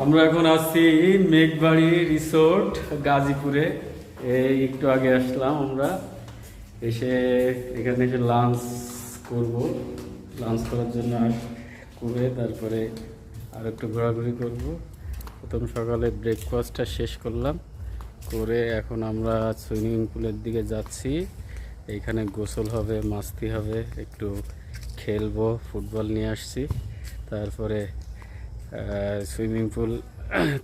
আমরা এখন আছি মেঘবাড়ি রিসোর্ট, গাজীপুরে। এই একটু আগে আসলাম আমরা। এসে এখানে এসে লাঞ্চ করব। লাঞ্চ করার জন্য করে তারপরে আর একটু ঘোরাঘুরি করব। প্রথম সকালে ব্রেকফাস্টটা শেষ করলাম। করে এখন আমরা সুইমিং পুলের দিকে যাচ্ছি। এইখানে গোসল হবে, মাস্তি হবে, একটু খেলব, ফুটবল নিয়ে আসছি। তারপরে সুইমিং পুল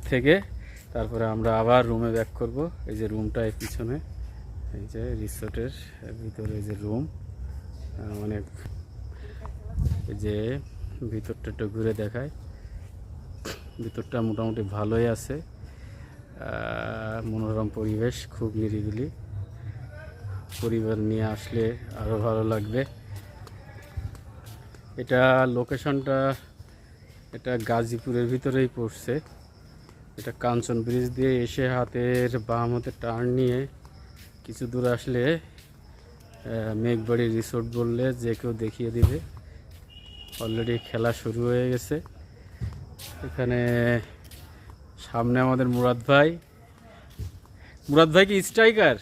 থেকে তারপরে আমরা আবার রুমে ব্যাক করব। এই যে রুমটা এর পিছনে, এই যে রিসোর্টের ভিতরে যে রুম অনেক যে ভিতরটা একটু ঘুরে দেখায়। ভিতরটা মোটামুটি ভালোই আছে। মনোরম পরিবেশ, খুব নিরিবিলি। পরিবার নিয়ে আসলে আরও ভালো লাগবে। এটা লোকেশনটা এটা গাজীপুরের ভিতরেই পড়ছে। এটা কাঞ্চন ব্রিজ দিয়ে এসে হাতের বাম হাতে টার্ন নিয়ে কিছু দূর আসলে মেঘবাড়ি রিসোর্ট বললে যে কেউ দেখিয়ে দিবে। অলরেডি খেলা শুরু হয়ে গেছে। এখানে সামনে আমাদের মুরাদ ভাই। মুরাদ ভাই কি স্ট্রাইকার?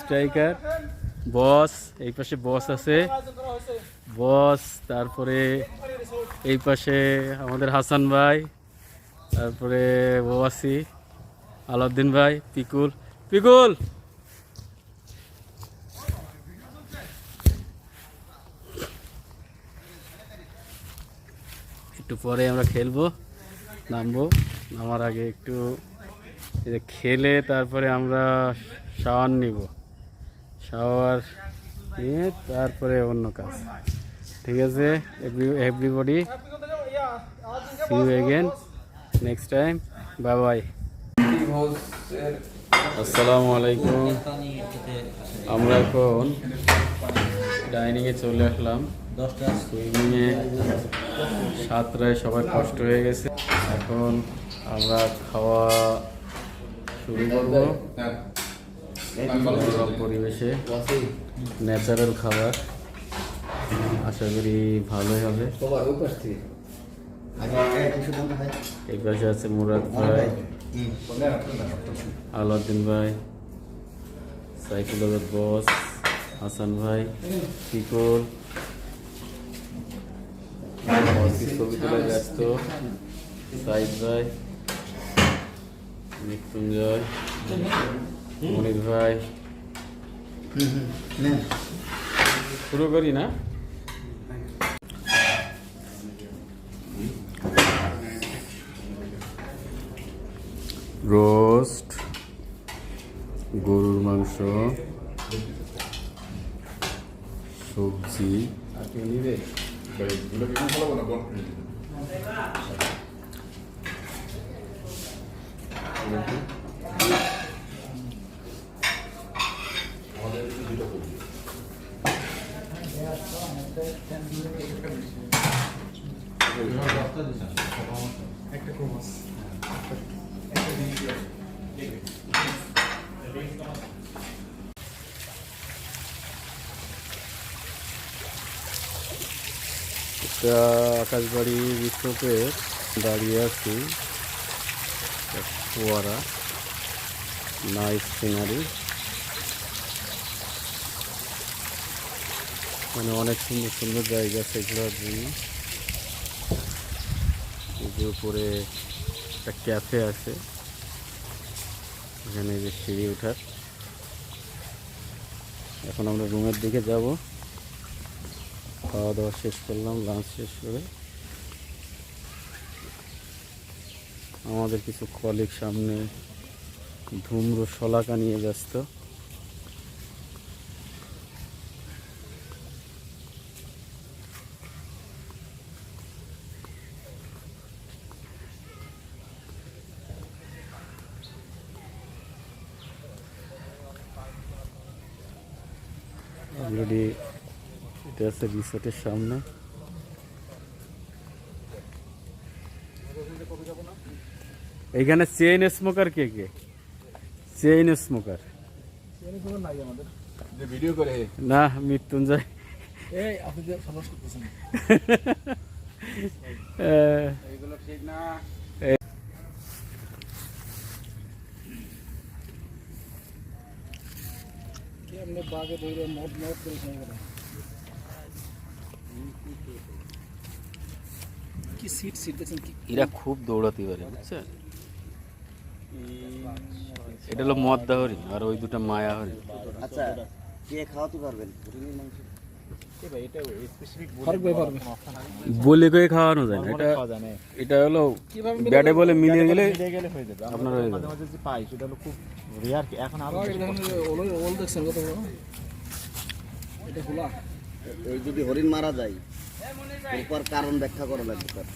স্ট্রাইকার। বস, এই পাশে বস আছে। বস, তারপরে এই পাশে আমাদের হাসান ভাই, তারপরে ওয়াসি, আলাউদ্দিন ভাই, পিকুল। পিকুল! একটু পরে আমরা খেলব, নামবো। নামার আগে একটু খেলে তারপরে আমরা শাওয়ার নিব। শাওয়ার নিয়ে তারপরে অন্য কাজ। ঠিক আছে? Everybody see you again next time bye bye আসসালামু আলাইকুম। আমরা এখন ডাইনিংয়ে চলে আসলাম। সুইমিংয়ে সাতটায় সবার কষ্ট হয়ে গেছে। এখন আমরা খাওয়া শুরু করব। মনোরম পরিবেশে ন্যাচারাল খাবার। আশা করি ভালোই হবে। এই পাশে আছে মুরাদ ভাই। আলাউদ্দিন ভাই। সাইকুলের বস হাসান ভাই। ছবি তোলা ব্যস্ত। সাইদ ভাই। মৃত্যুঞ্জয়। মনির ভাই। শুরু করি না? রোস্ট গরুর মাংস সবজি। আর কেউ নিবে একটা আকাশবাড়ি রিসোর্টে দাঁড়িয়ে আছি একটা ফোয়ারা নাইস সিনারি মানে অনেক সুন্দর সুন্দর জায়গা সেগুলোর জন্য। যে উপরে একটা ক্যাফে আছে। এখানে যে সিঁড়ি ওঠার। এখন আমরা রুমের দিকে যাব। খাওয়া দাওয়া শেষ করলাম লাঞ্চ শেষ করে। আমাদের কিছু কলিগ সামনে ধূম্র শলাকা নিয়ে ব্যস্ত। অলরেডি এটা আছে রিসোর্টের সামনে। এইখানে চেইন স্মোকার কে কে? চেইন স্মোকার যে ভিডিও করে। না মৃত্যুঞ্জয়। এই আপনি যে সমস্যা করতেছেন। এইগুলো ঠিক না। এমনি বাঘে ধরে মদ মদ করে খাই কি সিট সিট দেখছেন কি এরা খুব দৌড়াতে পারে। বুঝছেন এটা হলো মদ দাহরি আর ওই দুটো মায়া হরিণ। আচ্ছা কে খাওয়াতে পারবেন? বলে করে খাওয়ানো যায় না এটা এটা হলো ব্যাটে বলে মিলিয়ে গেলে গেলে আপনার হয়ে যাবে। মাঝে মাঝে পাই সেটা হলো খুব রেয়ার এখন আরও বাঘ দেখেন যে ওল ওল দেখছেন কত বড়? এটা খোলা এই যদি হরিণ মারা যায় কারণ ব্যাখ্যা করা লাগবে স্যার